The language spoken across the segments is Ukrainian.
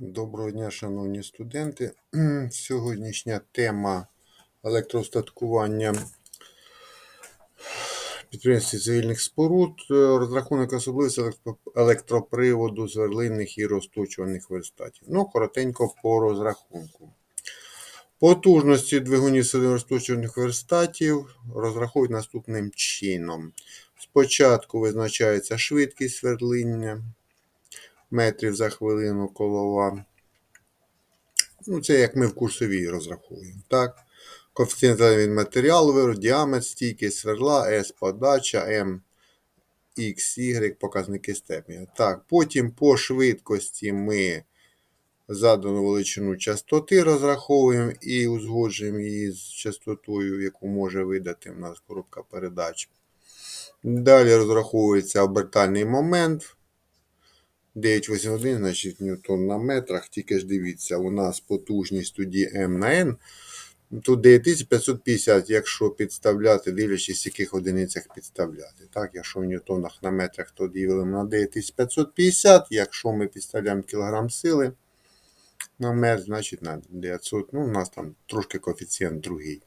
Доброго дня, шановні студенти. Сьогоднішня тема електроостаткування підприємств цивільних споруд, е, розрахунок особливостей електроприводу зверлинних і розточуваних верстатів. Ну, коротенько по розрахунку. Потужності двигунів розточуваних верстатів розраховують наступним чином. Спочатку визначається швидкість сверління метрів за хвилину колова. Ну, це як ми в курсовій розраховуємо. Так? Коефіцієнт від матеріалу, діаметр, стійкість сверла, S подача, M, X, Y, показники степеня. Так, потім по швидкості ми задану величину частоти розраховуємо і узгоджуємо її з частотою, яку може видати в нас коробка передач. Далі розраховується обертальний момент. 981, значить ньютон на метрах. Тільки ж дивіться, у нас потужність тоді М на N. Тут 9550, якщо підставляти, дивлячись, яких одиницях підставляти. Так, якщо в ньютонах на метрах, то ділимо на 9550. Якщо ми підставляємо кілограм сили на метр, значить на 900. Ну, у нас там трошки коефіцієнт другий.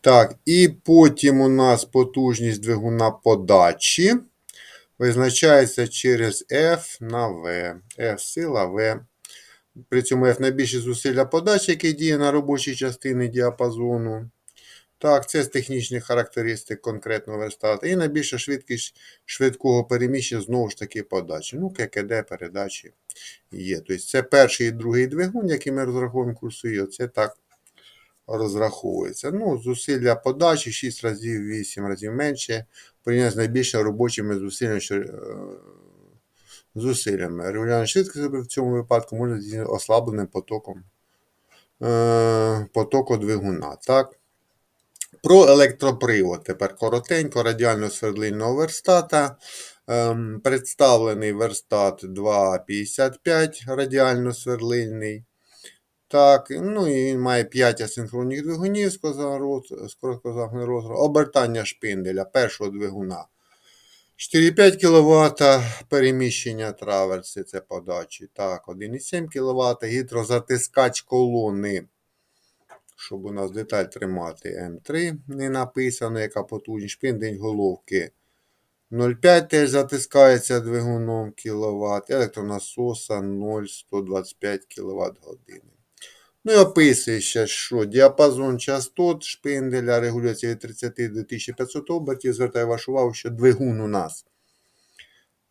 Так, і потім у нас потужність двигуна подачі визначається через F на V. F сила V. При цьому F найбільші зусилля подачі, які діє на робочій частині діапазону. Так, це з технічних характеристик конкретного верстата. І найбільша швидкість швидкого переміщення знову ж таки подачі. Ну, ККД передачі є. Тобто це перший і другий двигун, який ми розраховуємо курсові, оце так розраховується. Ну, зусилля подачі 6 разів, 8 разів менше. Порівняно з найбільш робочими зусиллями. що, е, Зусиллями. Регулярна швидкість в цьому випадку може здійснити ослабленим потоком е, потоку двигуна. Так? Про електропривод. Тепер коротенько, радіально-свердлильного верстата. Ем, представлений верстат 2,55 радіально-сверлильний. Так, ну і він має 5 асинхронних двигунів з короткозагним розрахунком. Обертання шпинделя першого двигуна 4,5 кВт, переміщення траверси, це подачі. Так, 1,7 кВт, гідрозатискач колони. Щоб у нас деталь тримати М3 не написано, яка потужність. Шпиндель головки 0,5 теж затискається двигуном кВт, електронасоса 0,125 кВт години. Ну і описує ще, що діапазон частот шпинделя регулюється від 30 до 1500 обертів. Звертаю вашу увагу, що двигун у нас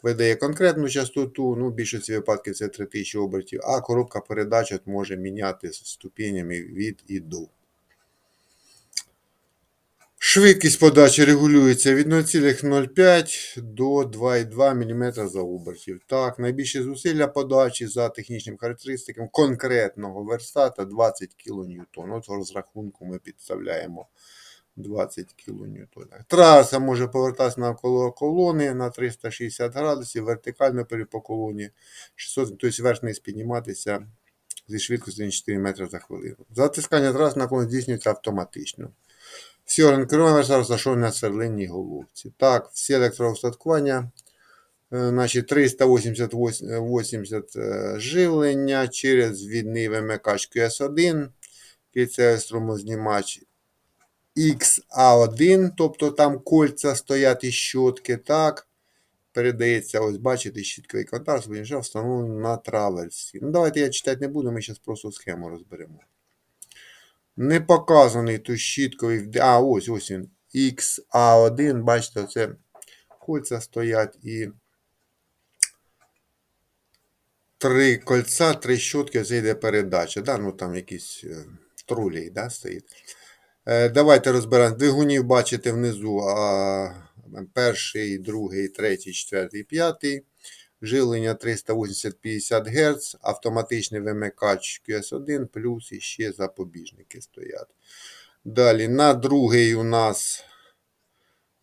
видає конкретну частоту, ну, в більшості випадків це 3000 обертів, а коробка передач може міняти ступенями від і до. Швидкість подачі регулюється від 0,05 до 2,2 мм за обертів. Так, найбільші зусилля подачі за технічним характеристиком конкретного верстата 20 кН. От в розрахунку ми підставляємо 20 кН. Траса може повертатися навколо колони на 360 градусів, вертикально по колоні 600, тобто верх підніматися зі швидкістю 4 метри за хвилину. Затискання трас на колон здійснюється автоматично. Всі органи керування розташовані на сверлинній головці. Так, всі електроостаткування, е, значить 380 е, живлення через відний вимикач QS1, кільцевий струмознімач XA1, тобто там кольця стоять і щотки, так. Передається, ось бачите, щітковий контакт, встановлений на траверсі. Ну, давайте я читати не буду, ми зараз просто схему розберемо. Не показаний тут щітковий. А, ось ось він. XA1, бачите, це кольця стоять і три кольця, три щотки, це йде передача. Да? Ну там якийсь е, да, стоїть. Е, давайте розберемо. Двигунів бачите внизу. А, перший, другий, третій, четвертий, п'ятий. Жилення 380-50 Гц, автоматичний вимикач QS1, плюс і ще запобіжники стоять. Далі на другий у нас,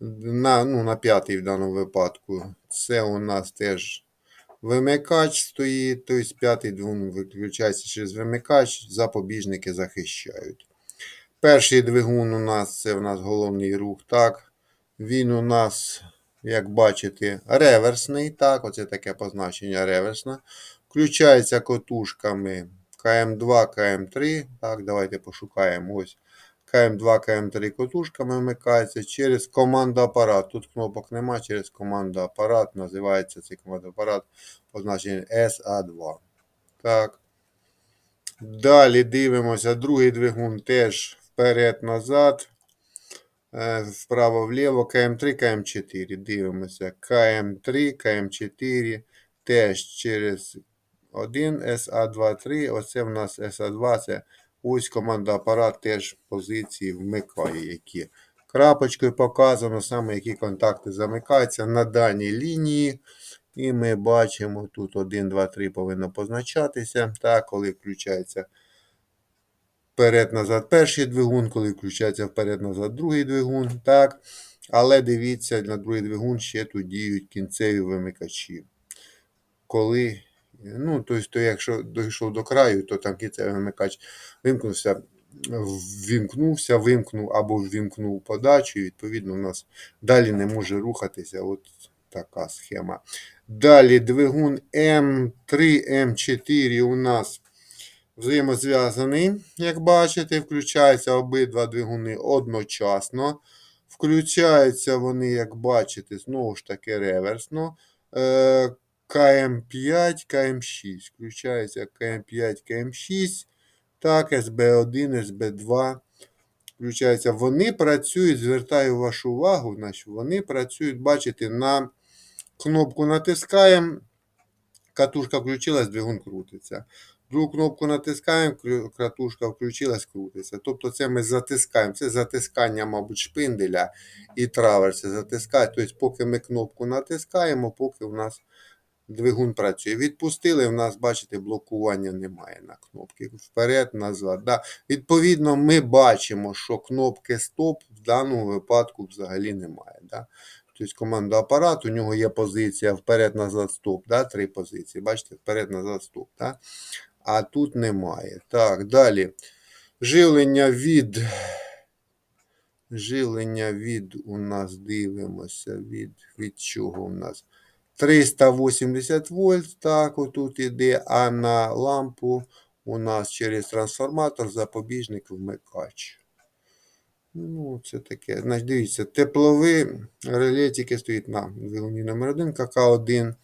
на ну, на п'ятий в даному випадку, це у нас теж вимикач стоїть. Тобто п'ятий двигун виключається через вимикач, запобіжники захищають. Перший двигун у нас це у нас головний рух. так. Він у нас як бачите, реверсний. Так, оце таке позначення реверсна. Включається котушками КМ2, КМ3. Так, давайте пошукаємо. Ось КМ2, КМ3 котушками вмикається через команду апарат. Тут кнопок нема, через команду апарат. Називається цей команда апарат позначення SA2. Так. Далі дивимося, другий двигун теж вперед-назад. Е, Вправо-вліво, КМ3, КМ4. Дивимося. КМ3, КМ4 теж через 1 СА2-3. Оце в нас СА2. Це ось команда апарат теж позиції вмикає, які. Крапочкою показано саме, які контакти замикаються на даній лінії. І ми бачимо, тут 1, 2, 3 повинно позначатися. Так, коли включається вперед-назад перший двигун, коли включається вперед-назад другий двигун. Так. Але дивіться, на другий двигун ще тут діють кінцеві вимикачі. Коли, ну, тобто, якщо дійшов до краю, то там кінцевий вимикач вимкнувся, ввімкнувся, вимкнув або ввімкнув подачу, і відповідно, у нас далі не може рухатися. От така схема. Далі двигун М3, М4 у нас взаємозв'язаний, як бачите, включаються обидва двигуни одночасно. Включаються вони, як бачите, знову ж таки реверсно. Е, КМ5, КМ6. Включається КМ5, КМ6. Так, СБ1, СБ2. Включається. Вони працюють, звертаю вашу увагу, значить, вони працюють, бачите, на кнопку натискаємо, катушка включилась, двигун крутиться. Другу кнопку натискаємо, катушка включилась, крутиться. Тобто це ми затискаємо. Це затискання, мабуть, шпинделя і траверси затискають. Тобто, поки ми кнопку натискаємо, поки у нас двигун працює. Відпустили, в нас, бачите, блокування немає на кнопки. Вперед, назад. Да. Відповідно, ми бачимо, що кнопки стоп в даному випадку взагалі немає. Да. Тобто команда апарат, у нього є позиція вперед-назад стоп. Да. Три позиції. Бачите, вперед-назад стоп. Да. А тут немає. Так, далі. Живлення від. Живлення від у нас дивимося. Від, від чого у нас? 380 вольт, так, отут іде, а на лампу у нас через трансформатор запобіжник вмикач. Ну, це таке. Значить, дивіться, теплові реле тільки стоїть на двигуні номер 1 КК1.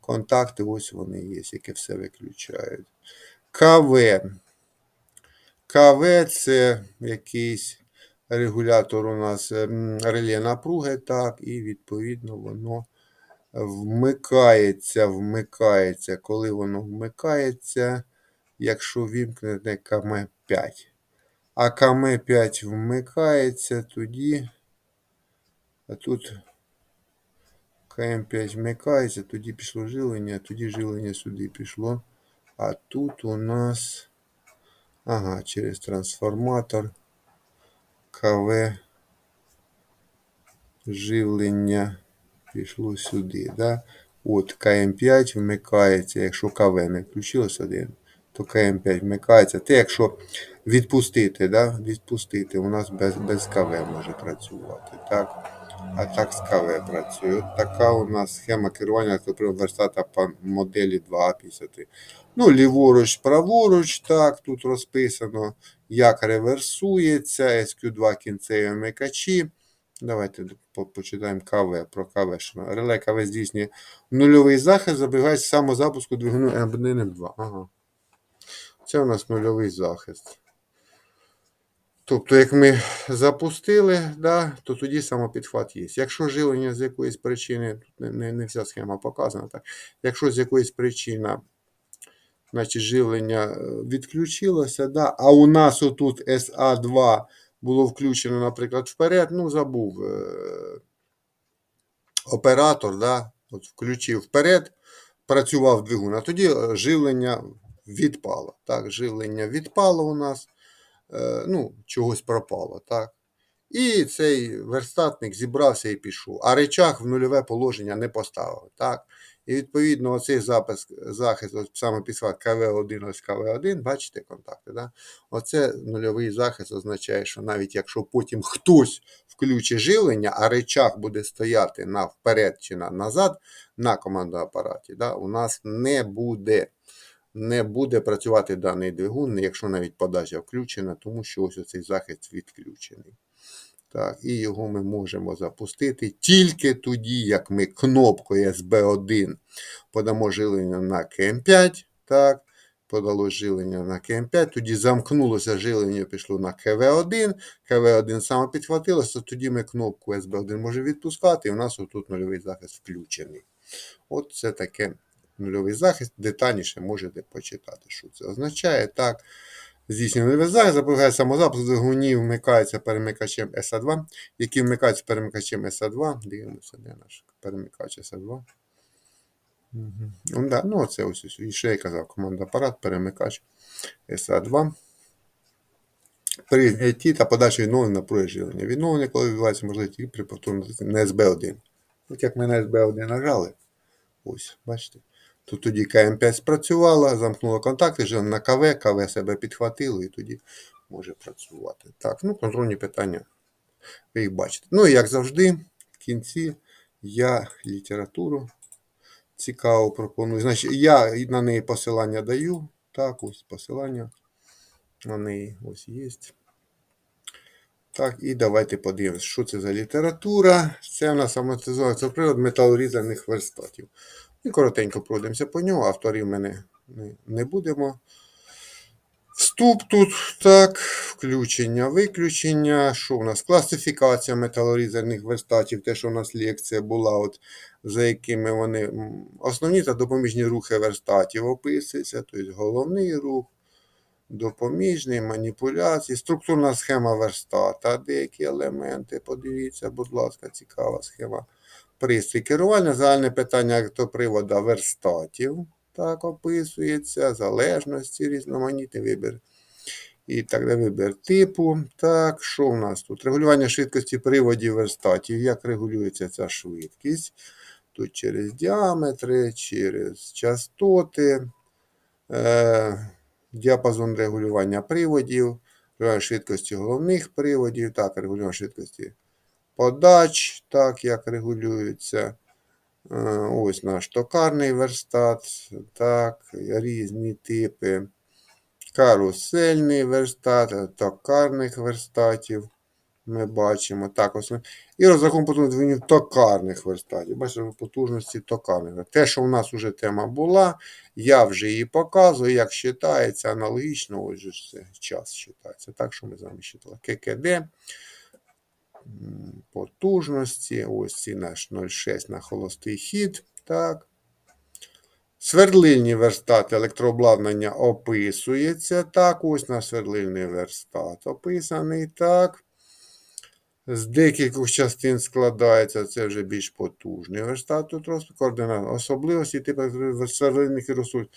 Контакти, ось вони є, які все виключають. КВ. КВ це якийсь регулятор у нас ем, реле напруги, так, і відповідно воно вмикається, вмикається. Коли воно вмикається, якщо вімкнете КМ5. А КМ5 вмикається, тоді. А тут КМ5 вмикається, тоді пішло жилення, тоді жилення сюди пішло. А тут у нас. Ага, через трансформатор. КВ. Живлення пішло сюди. Да? От КМ5 вмикається. Якщо КВ не включилось один, то КМ5 вмикається. Те, якщо відпустити, да? відпустити, у нас без, без КВ може працювати. Так? А так з КВ працює. Така у нас схема керування верстата по моделі 2А53. Ну, ліворуч, праворуч, так, тут розписано, як реверсується, SQ2 кінцеві вмикачі. Давайте почитаємо КВ про КВ. Реле КВ здійснює нульовий захист, запобігають самозапуску двигуну М1 М2. Ага. Це у нас нульовий захист. Тобто, як ми запустили, да, то тоді самопідхват є. Якщо живлення з якоїсь причини, тут не, не, вся схема показана, так. Якщо з якоїсь причини значить, живлення е, відключилося, да, а у нас отут SA2 було включено, наприклад, вперед, ну, забув е, оператор, да, от включив вперед, працював двигун, а тоді е, живлення відпало. Так, живлення відпало у нас, ну, чогось пропало. так. І цей верстатник зібрався і пішов. А речах в нульове положення не поставив. Так? І відповідно оцей запис, захист, ось саме підсклад КВ1, ось КВ1, бачите контакти, да? Оце нульовий захист означає, що навіть якщо потім хтось включить живлення, а речах буде стояти на вперед чи на назад на командоапараті, да? у нас не буде не буде працювати даний двигун, якщо навіть подача включена, тому що ось цей захист відключений. Так, І його ми можемо запустити тільки тоді, як ми кнопкою SB1 подамо жилення на КМ5. так, Подало жилення на КМ5, тоді замкнулося жилення, пішло на КВ1, КВ1 саме підхватилося, тоді ми кнопку SB1 можемо відпускати, і у нас отут нульовий захист включений. От це таке нульовий захист. Детальніше можете почитати, що це означає. Так, здійснює нульовий захист, запобігає самозапуск двигунів, вмикається перемикачем SA2, який вмикається перемикачем SA2. Дивимося, де наш перемикач SA2. Угу. Да, ну, оце ось, ось. І ще я казав, команда апарат, перемикач SA2. При ті та подача відновлення напруги живлення. Відновлення, коли відбувається можливо тільки при повторному на SB1. От як ми на SB1 нажали, ось, бачите. То тоді КМ5 спрацювала, замкнула контакти, вже на КВ, КВ себе підхватило і тоді може працювати. Так, ну контрольні питання. Ви їх бачите. Ну і як завжди, в кінці я літературу цікаво пропоную. Значить, я на неї посилання даю. Так, ось посилання. На неї ось є. Так, і давайте подивимось, що це за література. Це у нас амортизується привод металорізаних верстатів. І коротенько пройдемося по нього, авторів ми не, не, не будемо. Вступ тут, так, включення, виключення. Що у нас? Класифікація металорізерних верстатів, те, що у нас лекція була, от, за якими вони основні та допоміжні рухи верстатів описуються, тобто головний рух, допоміжний, маніпуляції, структурна схема верстата, деякі елементи. Подивіться, будь ласка, цікава схема. Пристрій керування, загальне питання електропривода верстатів. Так, описується, залежності, різноманітний вибір. І так далі вибір типу. Так, що в нас тут? Регулювання швидкості приводів верстатів. Як регулюється ця швидкість? Тут через діаметри, через частоти, е, діапазон регулювання приводів, регулювання швидкості головних приводів, так, регулювання швидкості подач, так, як регулюється. Е, Ось наш токарний верстат, так, різні типи. Карусельний верстат, токарних верстатів. Ми бачимо. Так, ось. І розрахунок потужності токарних верстатів. Бачите, потужності токарних. Те, що в нас вже тема була, я вже її показую, як вважається аналогічно, ось же час вважається. Так, що ми з вами читали. ККД потужності. Ось ці наш 0,6 на холостий хід. Так. Свердлильні верстати електрообладнання описується. Так, ось наш свердлильний верстат описаний. Так. З декількох частин складається, це вже більш потужний верстат. Тут координат особливості типу свердлильних ресурсів.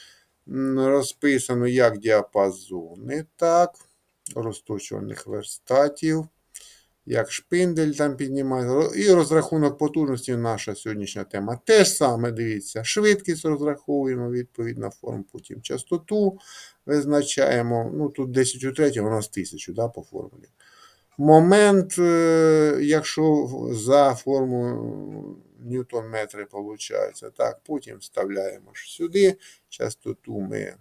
Розписано як діапазони, так, розточуваних верстатів як шпиндель там піднімає. І розрахунок потужності наша сьогоднішня тема. Те ж саме, дивіться, швидкість розраховуємо, відповідна форма, потім частоту визначаємо. Ну, Тут 10 у 3, у нас 1000 да, по формулі. Момент, е, якщо за форму ньютон метри виходить, так, потім вставляємо сюди частоту ми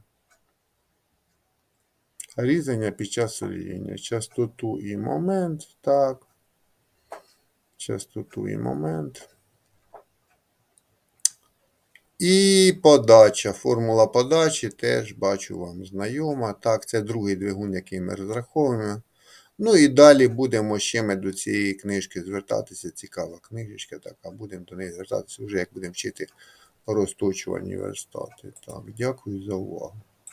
різання під час соління. Частоту і момент, так. Частоту і момент. І подача. Формула подачі теж бачу вам знайома. Так, це другий двигун, який ми розраховуємо. Ну і далі будемо ще ми до цієї книжки звертатися. Цікава книжечка така. Будемо до неї звертатися вже, як будемо вчити розточувані верстати. Так, дякую за увагу.